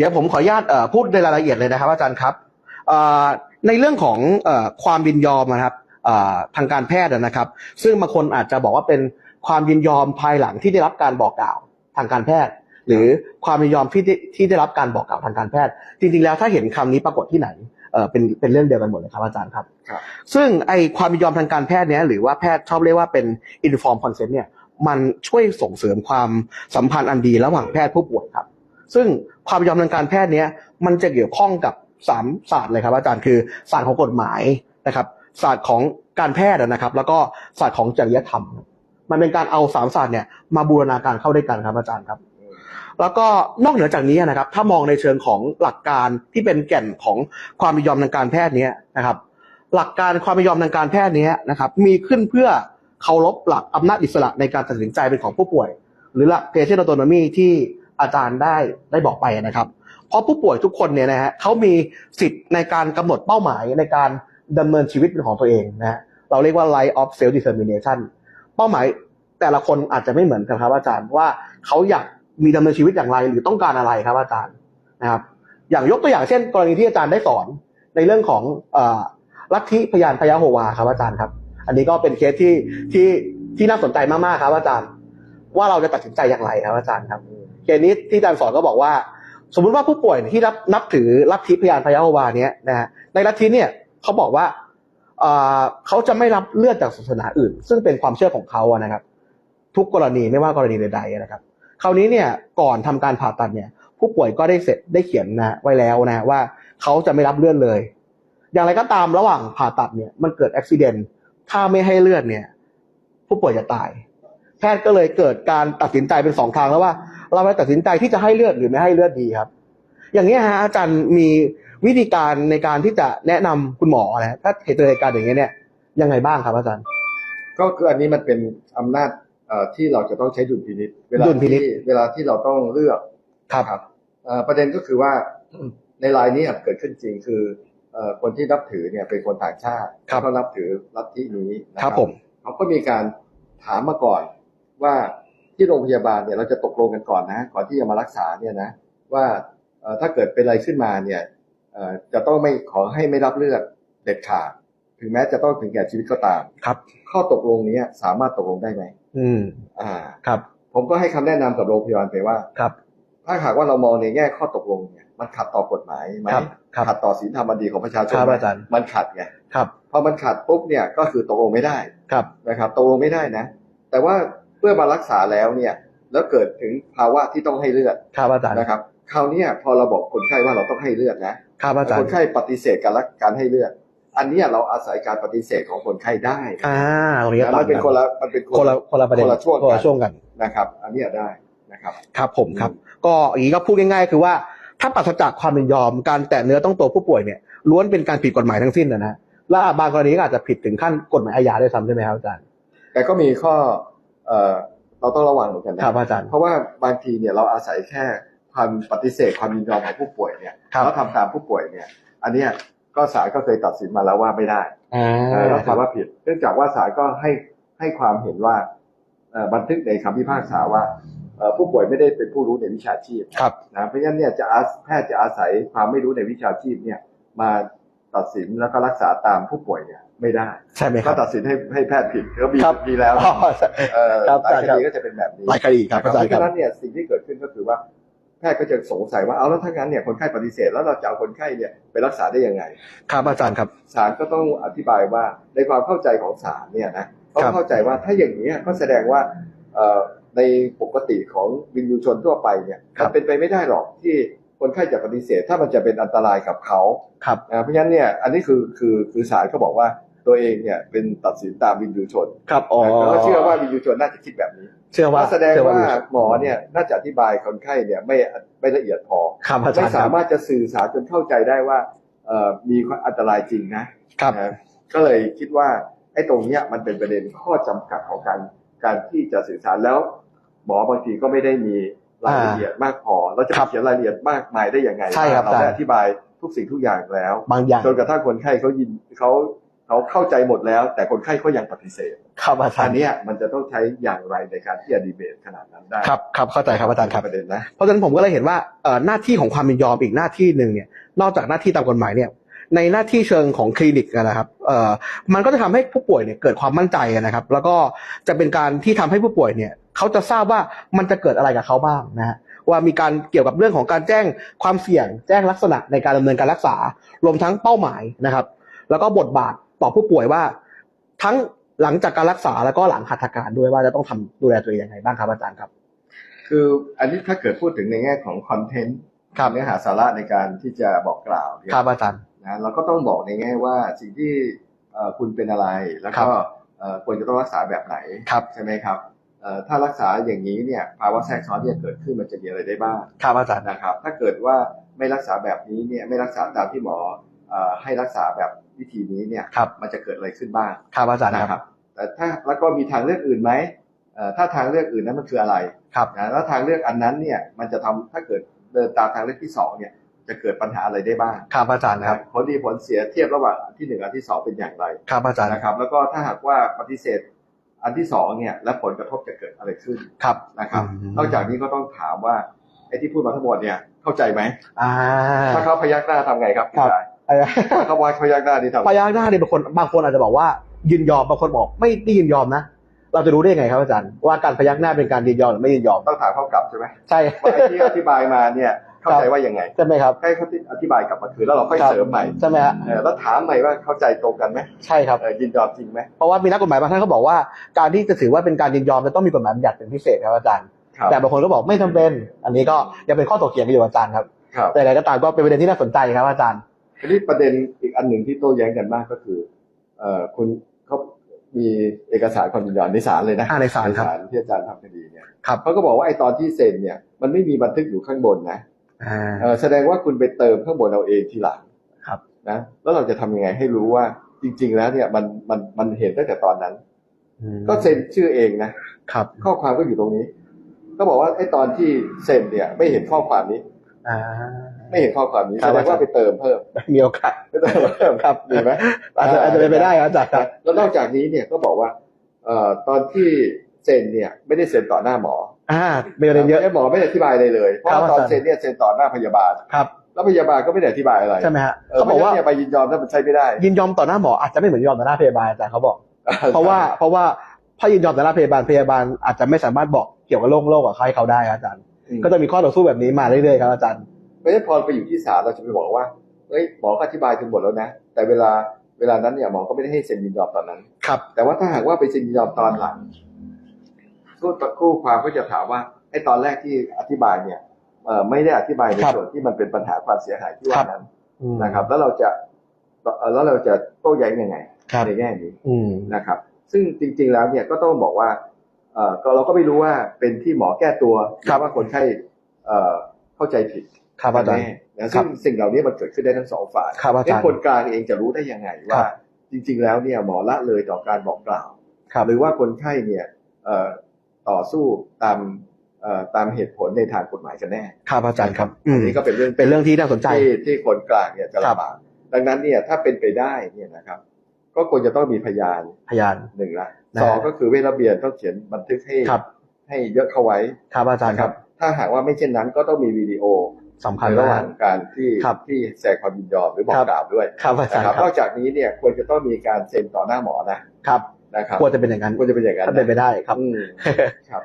เดี๋ยวผมขออนุญาตเอ่อพูดในรายละเอียดเลยนะครับ อาจารย์ครับเอ่อในเรื่องของเอ่อความยินยอมนะครับเอ่อทางการแพทย์นะครับ ซึ่งบางคนอาจจะบอกว่าเป็นความยินยอมภายหลังที่ได้รับการบอกกล่าวทางการแพทย์ หรือความยินยอมที่ได้ที่ได้รับการบอกกล่าวทางการแพทย์ จริงๆแล้วถ้าเห็นคำนี้ปรากฏที่ไหนเอ่อเป็นเป็นเรื่องเดียวกันหมดเลยครับอาจารย์ครับครับ ซึ่งไอความยินยอมทางการแพทย์เนี้ยหรือว่าแพทย์ชอบเรียกว่าเป็น informed consent เนี่ยมันช่วยส่งเสริมความสัมพันธ์อันดีระหว่างแพทย์ผู้ป่วยครับ ซึ่งความยินยอมทางการแพทย์เนี้ยมันจะเกี่ยวข้องกับสามศาสตร์เลยครับ อาจารย์คือศาสตร์ของกฎหมายนะครับศาสตร์ของการแพทย์นะครับ แล้วก็ศาสตร์ของจริยธรรม มันเป็นการเอาสามศาสตร์เนี่ยมาบูรณาการเข้าด้วยกันครับอาจารย์ครับ แล้วก็นอกเหนือจากนี้นะครับ ถ้ามองในเชิงของหลักการที่เป็นแก่นของความยินยอมทางการแพทย์เนี้ยนะครับ หลักการความยินยอมทางการแพทย์เนี้ยนะครับ มีขึ้นเพื่อเคารพหลักอำนาจอิสระในการตัดสินใจเป็นของผู้ป่วย หรือหลัก patient autonomy ที่ อาจารย์ได้ได้บอกไปนะครับ เพราะผู้ป่วยทุกคนเนี่ยนะฮะเขามีสิทธิ์ในการกำหนดเป้าหมายในการดำเนินชีวิตเป็นของตัวเองนะฮะเราเรียกว่า right of self determination เป้าหมายแต่ละคนอาจจะไม่เหมือนกันครับอาจารย์ว่าเขาอยากมีดำเนินชีวิตอย่างไรหรือต้องการอะไรครับอาจารย์นะครับอย่างยกตัวอย่างเช่น กรณีที่อาจารย์ได้สอนในเรื่องของอลัทธิพยานพยาโฮวาครับอาจารย์ครับ อันนี้ก็เป็นเคสที่ที่ที่น่าสนใจมากๆครับอาจารย์ ว่าเราจะตัดสินใจอย่างไรครับอาจารย์ครับ เคสนี้ที่อาจารย์สอนก็บอกว่า สมมุติว่าผู้ป่วยที่รับนับถือลัทธิพยานพยาโฮวาเนี้ยนะฮะในลัทธิเนี่ยเขาบอกว่าเขาจะไม่รับเลือดจากศาสนาอื่น ซึ่งเป็นความเชื่อของเขาอะนะครับ ทุกกรณีไม่ว่ากรณีใดๆนะครับ คราวนี้เนี่ยก่อนทำการผ่าตัดเนี่ย ผู้ป่วยก็ได้เสร็จได้เขียนนะไว้แล้วนะว่าเขาจะไม่รับเลือดเลย อย่างไรก็ตามระหว่างผ่าตัดเนี่ยมันเกิดอุบิเหตุถ้าไม่ให้เลือดเนี่ย ผู้ป่วยจะตาย แพทย์ก็เลยเกิดการตัดสินใจเป็นสองทางแล้วว่า เราจะตัดสินใจที่จะให้เลือดหรือไม่ให้เลือดดีครับ อย่างนี้ยฮะอาจารย์มีวิธีการในการที่จะแนะนำคุณหมอนะถ้าเหตุเจอเหตุการณ์อย่างเงี้ยเนี่ยยังไงบ้างครับอาจารย์ ก็คืออันนี้มันเป็นอำนาจเอ่อที่เราจะต้องใช้ดุลพินิษเวลาดุลพินิจที่เวลาที่เราต้องเลือกครับเอ่อประเด็นก็คือว่าในรายนี้เกิดขึ้นจริงคือเอ่อคนที่นับถือเนี่ยเป็นคนต่างชาติครับเขานับถือลัทธินี้นะครับผมเขาก็มีการถามมาก่อนว่า ที่โรงพยาบาลเนี่ยเราจะตกลงกันก่อนนะก่อนที่จะมารักษาเนี่ยนะว่าเอ่อถ้าเกิดเป็นอะไรขึ้นมาเนี่ยเอ่อจะต้องไม่ขอให้ไม่รับเลือดเด็ดขาด ถึงแม้จะต้องถึงแก่ชีวิตก็ตามครับ ข้อตกลงนี้สามารถตกลงได้ไหมอืม อ่าครับ ผมก็ให้คำแนะนำกับโรงพยาบาลไปว่าครับ ถ้าหากว่าเรามองในแง่ข้อตกลงเนี่ยมันขัดต่อกฎหมายไหมครับครับขัดต่อศีลธรรมอันดีของประชาชนครับไหมอาจารย์มันขัดไงครับพอมันขัดปุ๊บเนี่ยก็คือตกลงไม่ได้ครับนะครับตกลงไม่ได้นะ แต่ว่า เมื่อมารักษาแล้วเนี่ยแล้วเกิดถึงภาวะที่ต้องให้เลือดครับอาจารย์นะครับคราวเนี้ยพอเราบอกคนไข้ว่าเราต้องให้เลือดนะครับอาจารคย์นไข้ปฏิเสธการรักการให้เลือด อันเนี้ยเราอาศัยการปฏิเสธของคนไข้ได้อ่าตรงนี้ก็นะต่ามังนเป็นคนละมันเป็นคนละคนละประเด็นคนละช่วงคนกัละนช่วงกันนะครับ อันเนี้ยได้นะครับครับผมครับ ก็อย่างนี้ก็พูดง่ายๆ คือว่าถ้าปราศจากความยินยอมการแตะเนื้อต้องตัวผู้ป่วยเนี่ยล้วนเป็นการผิดกฎหมายทั้งสิ้นนะฮะและบางกรณีก็อาจจะผิดถึงขั้นกฎหมายอาญาด้วยซ้ำใช่ไหมครับอาจารย์แต่ก็มีข้อ เอ่อเราต้องระวังเหมือนกันนะครับอาจารย์เพราะว่าบางทีเนี่ยเราอาศัยแค่ความปฏิเสธความยินยอมของผู้ป่วยเนี่ยครับแล้วทำตามผู้ป่วยเนี่ย อันเนี้ยก็ศาลก็เคยตัดสินมาแล้วว่าไม่ได้อ่าเออแล้วถือว่าผิด เนื่องจากว่าศาลก็ให้ให้ความเห็นว่าเอ่อบันทึกในคำพิพากษาว่าเอ่อผู้ป่วยไม่ได้เป็นผู้รู้ในวิชาชีพครับนะเพราะฉะนั้นเนี่ยจะอาแพทย์จะอาศัยความไม่รู้ในวิชาชีพเนี่ยมาตัดสินแล้วก็รักษาตามผู้ป่วยเนี่ย ไม่ได้ใช่ไหมคก็รับตัดสินให้ให้แพทย์ผิดก็มีครับมีแล้วอ๋อเอ่อครับหลายคครับดีก็จะเป็นแบบนี้หลายคดีครับนะอาจารย์เพครัราะบฉะนั้นเนี่ยสิ่งที่เกิดขึ้นก็คือว่าแพทย์ก็จะสงสัยว่าเอาแล้วถ้างั้นเนี่ยคนไข้ปฏิเสธแล้วเราจะเอาคนไข้เนี่ยไปรักษาได้ยังไงครับอาจารย์ครับศาลก็ต้องอธิบายว่าในความเข้าใจของศาลเนี่ยนะเขาครับเข้าใจว่าถ้าอย่างนี้ยก็แสดงว่าเอ่อในปกติของวินยูชนทั่วไปเนี่ยมันเป็นไปไม่ได้หรอกที่คนไข้จะปฏิเสธถ้ามันจะเป็นอันตรายกับเขาครับอ่าเพราะฉะนั้นเนี่ยอันนี้คือคือคือศาลก็บอกว่า ตัวเองเนี่ยเป็นตัดสินตามวินยูชนครับอ๋อแล้วก็เชื่อว่าวินยูชนน่าจะคิดแบบนี้ เชื่อว่าก็แสดงเชื่อว่าหมอเนี่ยน่าจะอธิบายคนไข้เนี่ยไม่ไม่ละเอียดพอครับอาจาไม่รย์คสารับมารถจะสื่อสารจนเข้าใจได้ว่าเอ่อมีอันตรายจริงนะครับนะก็เลยคิดว่าไอ้ตรงเนี้ยมันเป็นประเด็นข้อจำกัดของการการที่จะสื่อสารแล้ว หมอบางทีก็ไม่ได้มีรายละเอียดมากพอเราจะครัไปบเขียนรายละเอียดมากมายได้ยังไงใช่ครับเราอาจารย์ได้อธิบายทุกสิ่งทุกอย่างแล้วบางอย่างจนกระทั่งคนไข้เขายินเขา เขาเข้าใจหมดแล้ว แต่คนไข้ก็ยังปฏิเสธครับอาจารอันย์เนี้ยมันจะต้องใช้อย่างไรในการที่จะดีเบตขนาดนั้นได้ครับครับเข้าใจครับอาจารย์ครับ ประเด็นนะ เพราะฉะนั้นผมก็เลยเห็นว่าเอ่อหน้าที่ของความยินยอมอีกหน้าที่หนึ่งเนี่ยนอกจากหน้าที่ตามกฎหมายเนี่ยในหน้าที่เชิงของคลินิกนะครับเอ่อมันก็จะทำให้ผู้ป่วยเนี่ยเกิดความมั่นใจนะครับ แล้วก็จะเป็นการที่ทำให้ผู้ป่วยเนี่ยเขาจะทราบว่ามันจะเกิดอะไรกับเขาบ้างนะฮะว่ามีการเกี่ยวกับเรื่องของการแจ้งความเสี่ยง แจ้งลักษณะในการดำเนินการรักษารวมทั้งเป้าหมายนะครับ แล้วก็บทบาท ต่อผู้ป่วยว่า ทั้งหลังจากการรักษาแล้วก็หลังหัตถการด้วยว่าจะต้องทำดูแลตัวเองยังไงบ้างครับอาจารย์ครับ คืออันนี้ถ้าเกิดพูดถึงในแง่ของคอนเทนต์ครับเนื้อหาสาระในการที่จะบอกกล่าวเนี่ยครับอาจารย์นะเราก็ต้องบอกในแง่ว่าสิ่งที่เอ่อคุณเป็นอะไรแล้วครัก็บเอ่อควรจะต้องรักษาแบบไหนครับใช่ไหมครับเอ่อถ้ารักษาอย่างนี้เนี่ยภาวะแทรกซ้อนที่จะเกิดขึ้นมันจะมีอะไรได้บ้างครับอาจารย์นะครับ ถ้าเกิดว่าไม่รักษาแบบนี้เนี่ยไม่รักษาตามที่หมอเอ่อให้รักษาแบบ วิธีนี้เนี่ยครับมันจะเกิดอะไรขึ้นบ้างครับอาจารย์นะคครับรับ แต่ถ้าแล้วก็มีทางเลือกอื่นไหมเอ่อถ้าทางเลือกอื่นนั้นมันคืออะไรครับนะแล้วทางเลือกอันนั้นเนี่ยมันจะทำถ้าเกิดเดินตามทางเลือกที่สองเนี่ยจะเกิดปัญหาอะไรได้บ้างครับอาจารย์ครับผลดีผลเสียเทียบระหว่างอันที่หนึ่งอันที่สองเป็นอย่างไรครับอาจารย์นะครับ แล้วก็ถ้าหากว่าปฏิเสธอันที่สองเนี่ยและผลกระทบจะเกิดอะไรขึ้นครับนะครับอืมนอกจากนี้ก็ต้องถามว่าไอ้ที่พูดมาทั้งหมดเนี่ยเข้าใจไหมอ่าถ้าเขาพยักหน้าทำไงครับครับพี่ชาย ไอ้ถ้าเขาพยักหน้านี่ทำพยักหน้าเนี่ยบางคนบางคนอาจจะบอกว่ายินยอมบางคนบอกไม่ได้ยินยอมนะเราจะรู้ได้ยังไงครับอาจารย์ว่าการพยักหน้าเป็นการยินยอมหรือไม่ยินยอมต้องถามเขากลับใช่ไหมใช่ว่าไอ้ที่อธิบายมาเนี่ยเข้าใจว่ายังไงใช่ไหมครับให้เขาอธิบายกลับมาคืนแล้วเราค่อยครับเสริมใหม่ใช่ไหมฮะเออแล้วถามใหม่ว่าเข้าใจตรงกันไหมใช่ครับเออยินยอมจริงไหมเพราะว่ามีนักกฎหมายบางท่านเขาบอกว่าการที่จะถือว่าเป็นการยินยอมจะต้องมีกฎหมายบัญญัติเป็นพิเศษครับอาจารย์ครับแต่บางคนก็บอกไม่จำเป็น อันนี้ก็ยังเป็นข้อถกเถียงกันอยู่อาจารย์ครับครับแต่อะไรก็ตามก็เป็นประเด็นที่น่าสนใจครับอาจารย์ ทีนี้ประเด็นอีกอันหนึ่งที่โต้แย้งกันมากก็คือ เอ่อคุณเขามีเอกสารความยินยอมในศาลเลยนะอ่าในศาลครับที่อาจารย์ทำคดีเนี่ยครับเขาก็บอกว่าไอ้ตอนที่เซ็นเนี่ยมันไม่มีบันทึกอยู่ข้างบนนะอ่าเออแสดงว่าคุณไปเติมข้างบนเอาเองทีหลังครับนะแล้วเราจะทำยังไงให้รู้ว่าจริง ๆ แล้วเนี่ยมันมันมันเห็นตั้งแต่ตอนนั้น ก็เซ็นชื่อเองนะครับ ข้อความก็อยู่ตรงนี้ ก็บอกว่าไอ้ตอนที่เซ็นเนี่ย ไม่เห็นข้อความนี้อ่า ไม่เห็นข้อความนี้ครัแสบดงว่าไปเติมเพิ่ม มีโอกาสไปเติมเพิ่มครับดีไหมอาจจะอาจจะเป็นไปได้ครับอาจารย์ครับแล้วนอกจากนี้เนี่ยก็บอกว่าเอ่อตอนที่เซ็นเนี่ยไม่ได้เซ็นต่อหน้าหมอ อ่ามีประเด็นเยอะหมอไม่ได้อธิบายเลยเลยเพราะครับว่าตอนอาจารย์เซ็นเนี่ยเซ็นต่อหน้าพยาบาลครับแล้วพยาบาลก็ไม่ได้อธิบายอะไรใช่ไหมฮะเออเขาบอกว่าพระฉะนั้นเนี่ยไปยินยอมถ้ามันใช้ไม่ได้ ยินยอมต่อหน้าหมออาจจะไม่เหมือนยินยอมต่อหน้าพยาบาลอาจารย์เขาบอก เพราะว่าเพราะว่าถ้ายินยอมต่อหน้าพยาบาลพยาบาลอาจจะไม่สามารถบอกเกี่ยวกับโรคโรคกับใครเขาได้ครับอาจารย์อืมก็จะมีข้อต่อสู้แบบนี้มาเรื่อยๆครับอาจารย์ ไม่ได้พอไปอยู่ที่ศาลเราจะไปบอกว่าเอ้ยหมอก็อธิบายจนหมดแล้วนะ แต่เวลาเวลานั้นเนี่ยหมอก็ไม่ได้ให้เซ็นยินยอมตอนนั้น ครับ แต่ว่าถ้าหากว่าไปเซ็นยินยอมตอนหลังคู่คู่ความก็จะถามว่าไอ้ตอนแรกที่อธิบายเนี่ยเอ่อไม่ได้อธิบายในครับส่วนที่มันเป็นปัญหาความเสียหายที่ครัว่าบนั้นอืมนะครับ แล้วเราจะเอ่อแล้วเราจะโต้แย้งยังไงครับในแง่นี้อืมนะครับ ซึ่งจริง ๆแล้วเนี่ยก็ต้องบอกว่าเอ่อก็เราก็ไม่รู้ว่าเป็นที่หมอแก้ตัวหครับรือว่าคนไข้เอ่อเข้าใจผิด ครับอาจารย์แน่นะซึ่งสิ่งเหล่านี้มันเกิดขึ้นได้ทั้งสองฝ่ายครับอาจารย์เอ๊ะคนกลางเองจะรู้ได้ยังไงครัว่าบจริง ๆ แล้วเนี่ยหมอละเลยต่อการบอกกล่าวครับหรือว่าคนไข้เนี่ยเอ่อต่อสู้ตามเอ่อตามเหตุผลในทางกฎหมายกันแน่ครับอาจารย์ครับอืมอันนี้ก็เป็นเรื่องเป็นเรื่องที่น่าสนใจที่ที่คนกลางเนี่ยจะครับลำบากดังนั้นเนี่ยถ้าเป็นไปได้เนี่ยนะครับ ก็ควรจะต้องมีพยานพยานหนึ่งละนะสองก็คือเวลาเบียนต้องเขียนบันทึกให้ครับให้เยอะเข้าไว้ครับอาจารย์นะคครัรับบถ้าหากว่าไม่เช่นนั้นก็ต้องมีวิดีโอ สำคัญในระหมาว่ากงการที่ครับที่แสดงความยินยอมหรือบอกครับกล่าวด้วยครับอาจารนะย์ครับคนรัอบกจากนี้เนี่ยควรจะต้องมีการเซ็นต่อหน้าหมอนะครับนะครับควรจะเป็นอย่างนั้นควรจะเป็นอย่างนั้นถ้าเป็นไปได้ครับอืมครับ